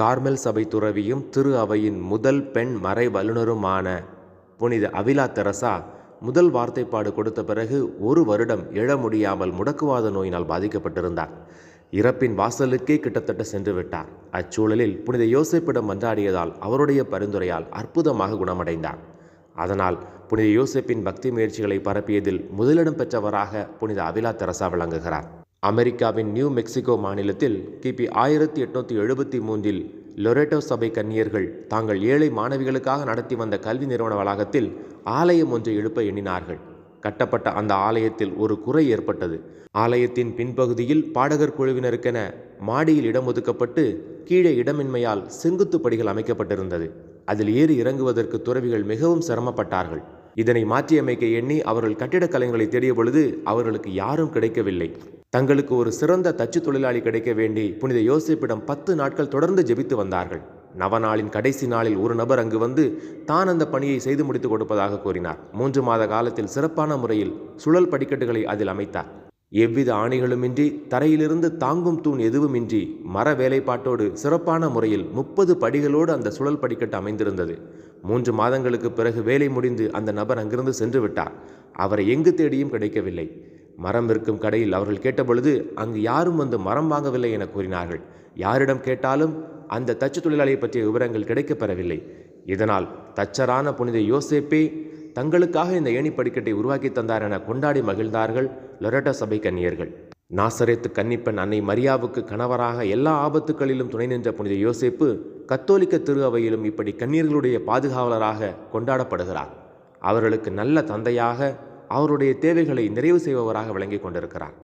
Carmel சபை துறவியும் திரு அவையின் முதல் பெண் மறை வல்லுனருமான புனித அவிலா தெரசா முதல் வார்த்தைப்பாடு கொடுத்த பிறகு ஒரு வருடம் எழ முடியாமல் முடக்குவாத நோயினால் பாதிக்கப்பட்டிருந்தார். இறப்பின் வாசலுக்கே கிட்டத்தட்ட சென்று விட்டார். அச்சூழலில் புனித யோசேப்பிடம் மன்றாடியதால் அவருடைய பரிந்துரையால் அற்புதமாக குணமடைந்தார். அதனால் புனித யோசிப்பின் பக்தி முயற்சிகளை பரப்பியதில் முதலிடம் பெற்றவராக புனித அவிலா தெரசா விளங்குகிறார். அமெரிக்காவின் நியூ மெக்சிகோ மாநிலத்தில் கிபி ஆயிரத்தி எட்நூற்றி எழுபத்தி மூன்றில் லொரேட்டோ சபை கன்னியர்கள் தாங்கள் ஏழை மாணவிகளுக்காக நடத்தி வந்த கல்வி நிறுவன வளாகத்தில் ஆலயம் ஒன்றை எழுப்ப எண்ணினார்கள். கட்டப்பட்ட அந்த ஆலயத்தில் ஒரு குறை ஏற்பட்டது. ஆலயத்தின் பின்பகுதியில் பாடகர் குழுவினருக்கென மாடியில் இடம் ஒதுக்கப்பட்டு கீழே இடமின்மையால் செங்குத்து படிகள் அமைக்கப்பட்டிருந்தது. அதில் ஏறி இறங்குவதற்கு துறவிகள் மிகவும் சிரமப்பட்டார்கள். இதனை மாற்றியமைக்க எண்ணி அவர்கள் கட்டிடக் கலைஞர்களை தேடிய பொழுது அவர்களுக்கு யாரும் கிடைக்கவில்லை. தங்களுக்கு ஒரு சிறந்த தச்சு தொழிலாளி கிடைக்க வேண்டி புனித யோசிப்பிடம் பத்து நாட்கள் தொடர்ந்து ஜெபித்து வந்தார்கள். நவநாளின் கடைசி நாளில் ஒரு நபர் அங்கு வந்து தான் அந்த பணியை செய்து முடித்து கொடுப்பதாக கூறினார். மூன்று மாத காலத்தில் சிறப்பான முறையில் சுழல் படிக்கட்டுகளை அதில் அமைத்தார். எவ்வித ஆணிகளுமின்றி தரையிலிருந்து தாங்கும் தூண் எதுவுமின்றி மர வேலைப்பாட்டோடு சிறப்பான முறையில் முப்பது படிகளோடு அந்த சுழல் படிக்கட்டு அமைந்திருந்தது. மூன்று மாதங்களுக்கு பிறகு வேலை முடிந்து அந்த நபர் அங்கிருந்து சென்று விட்டார். அவரை எங்கு தேடியும் கிடைக்கவில்லை. மரம் இருக்கும் கடையில் அவர்கள் கேட்டபொழுது அங்கு யாரும் வந்து மரம் வாங்கவில்லை என கூறினார்கள். யாரிடம் கேட்டாலும் அந்த தச்சு தொழிலாளியை பற்றிய விவரங்கள் கிடைக்கப்பெறவில்லை இதனால் தச்சரான புனித யோசேப்பே தங்களுக்காக இந்த ஏணி படிக்கட்டை உருவாக்கி தந்தார் என கொண்டாடி மகிழ்ந்தார்கள் லொரேட்டோ சபை கன்னியர்கள். நாசரேத்து கன்னிப்பெண் அன்னை மரியாவுக்கு கணவராக எல்லா ஆபத்துக்களிலும் துணை நின்ற புனித யோசேப்பு கத்தோலிக்க திரு அவையிலும் இப்படி கன்னியர்களுடைய பாதுகாவலராக கொண்டாடப்படுகிறார். அவர்களுக்கு நல்ல தந்தையாக அவருடைய தேவைகளை நிறைவு செய்பவராக விளங்கி கொண்டிருக்கிறார்.